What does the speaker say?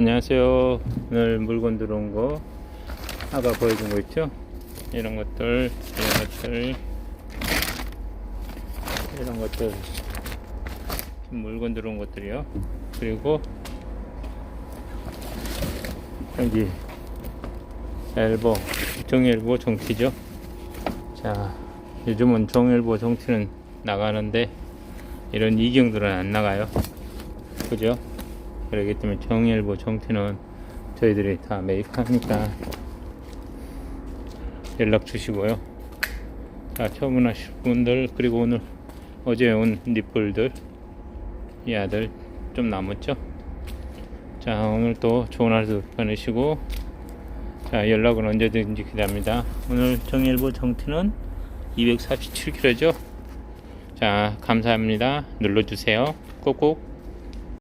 안녕하세요. 오늘 물건 들어온 거 아까 보여준 거 있죠? 이런 것들, 이런 것들, 이런 것들 물건 들어온 것들이요. 그리고 여기 엘보, 정일보 정티죠. 자, 요즘은 정일보 정티는 나가는데 이런 이경들은 안 나가요. 그죠? 그렇기 때문에 정일보 정티는 저희들이 다 매입하니까 연락 주시고요. 자, 처분하실 분들 그리고 오늘 어제 온 니플들 이 아들 좀 남았죠? 자, 오늘 또 좋은 하루 보내시고 자, 연락은 언제든지 기다립니다. 오늘 정일보 정티는 247kg죠? 자, 감사합니다. 눌러주세요. 꼭꼭.